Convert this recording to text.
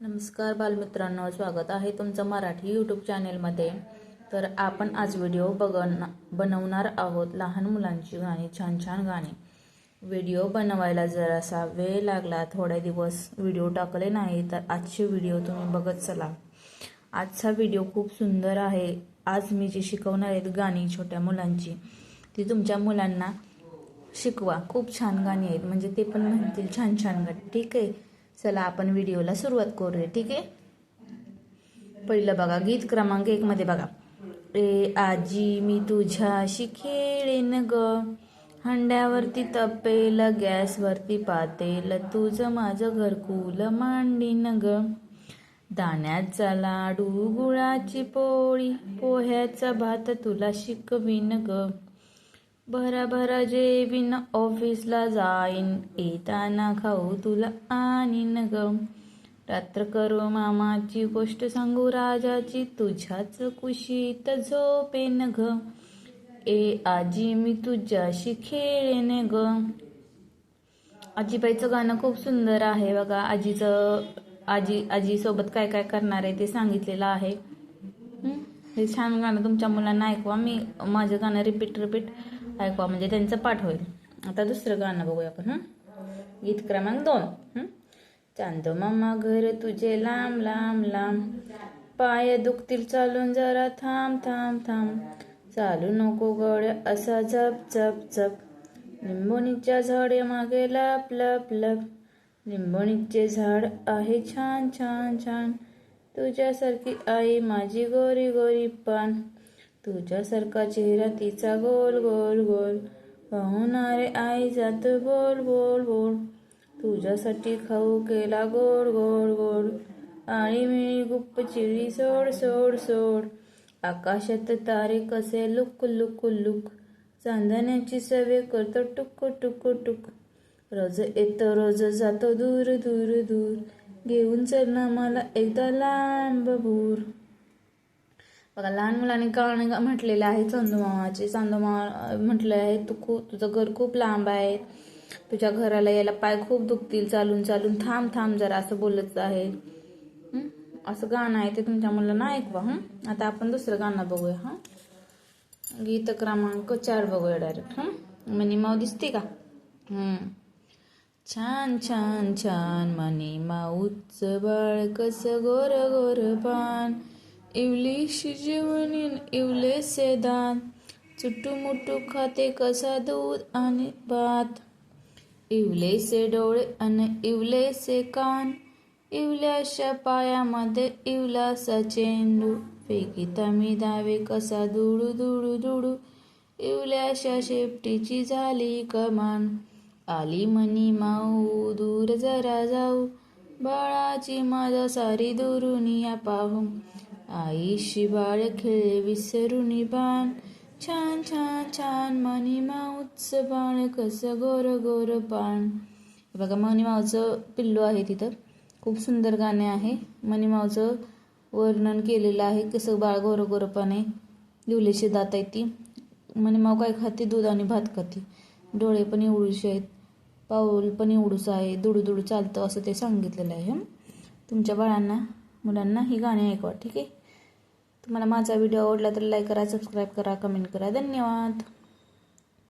नमस्कार बालमित्रांनो स्वागत आहे तुमचं मराठी यूट्यूब चॅनेलमध्ये तर आपण आज व्हिडिओ बघण बनवणार आहोत लहान मुलांची गाणी छान छान गाणी. व्हिडिओ बनवायला जरासा वेळ लागला थोडे दिवस व्हिडिओ टाकले नाही तर आजचे व्हिडिओ तुम्ही बघत चला. आजचा व्हिडिओ खूप सुंदर आहे. आज मी जी शिकवणार आहेत गाणी छोट्या मुलांची ती तुमच्या मुलांना शिकवा. खूप छान गाणी आहेत म्हणजे ते पण म्हणतील छान छान गाणी. ठीक आहे? चला आपण व्हिडिओला सुरुवात करूया ठीक आहे? पहिलं बघा गीत क्रमांक एक मध्ये बघा. ए आजी मी तुझ्याशी खेळेन ग. हंड्यावरती तपेल गॅसवरती पातेल. तुझं माझं घरकुल मांडीन ग. दाण्याचा लाडू गुळाची पोळी पोह्याचा भात तुला शिकवीन ग. भरा जेवीन ऑफिसला जाईन. येताना खाऊ तुला आणीन ग. रात्र करू मामाची गोष्ट सांगू राजाची. तुझ्याच कुशीत झोपेन ग. ए आजी मी तुझ्याशी खेळेन ग. आजीबाईचं गाणं खूप सुंदर आहे बघा. आजीचं आजी आजीसोबत काय काय करणार आहे ते सांगितलेलं आहे. हे? छान गाणं तुमच्या मुलांना ऐकवा. मी माझं गाणं रिपीट रिपीट ऐकवा म्हणजे त्यांचं पाठ होईल. आता दुसरं गाणं बघूया आपण हं? गीत क्रमांक दोन चांदो मामा घर तुझे लांब लांब लांब. पाय दुखतील चालून जरा थांब थांब थांब. चालू नको गड असा झप झप झप लिंबोणीच्या झाडे मागे लप लप लप. लिंबोणीचे झाड आहे छान छान छान. तुझ्यासारखी आई माझी गोरी गोरी पान तुझ्यासारखा चेहरा तिचा गोल गोल गोल. पाहुणारे आई जात बोल बोल बोल तुझ्यासाठी खाऊ केला गोड गोड गोड आणि मिळी गुप्प चिळी सोड सोड सोड. आकाशात तारे कसे लुक लुक लुक. चांदण्याची सवे करतो टुक टुक टुक. रोज येतो रोज जातो दूर दूर दूर. घेऊन चल ना मला एकदा लांब भूर बघा लहान मुलांनी गाणं म्हटलेलं आहे चांदोमामाचे चांदोमामा म्हटलं आहे तू खूप तुझं घर खूप लांब आहे. तुझ्या घराला यायला पाय खूप दुखतील. चालून चालून थांब थांब जरा असं बोलत आहे. असं गाणं आहे ते तुमच्या मुलांना ऐकवा हं? आता आपण दुसरं गाणं बघूया हां? गीत क्रमांक चार बघूया डायरेक्ट हं? मनी माऊ दिसते का? हं. छान छान छान मनी माऊच बाळ कस गोर गोर पान. इवलीशी जेवणीन इवले दान चुटूमुटू खाते कसा दूध आणि भात? इवलेसे डोळे आणि इवलेसे कान. इवल्याशा पायामध्ये इवलासा चेंडू फेकिता मी दावे कसा दुडू दुडू दुडू. इवल्याशा शेपटीची झाली कमान. आली मनी माऊ दूर जरा जाऊ. बाळाची माझा सारी दुरुनिया पाहू. आईशी बाळ खेळे विसरुनी बाण छान छान छान मनी माऊच बाण कसं गोर गोर पाण. हे बघा मनी पिल्लू आहे तिथं. खूप सुंदर गाणे आहे. मनी वर्णन केलेलं आहे. कसं बाळ गोर गोर पान लिवलेशी दात आहे ती. मनी काय खाते? दूध आणि भात खाते. डोळे पण एवढूशे आहेत. पाऊल पण एवढूच आहे. दुडूदुडू चालतं असं ते सांगितलेलं आहे. हं. तुमच्या बाळांना मुलांना ही गाणी ऐकवा ठीक आहे? तुम्हाला माझा व्हिडिओ आवडला तर लाईक करा सबस्क्राईब करा कमेंट करा. धन्यवाद.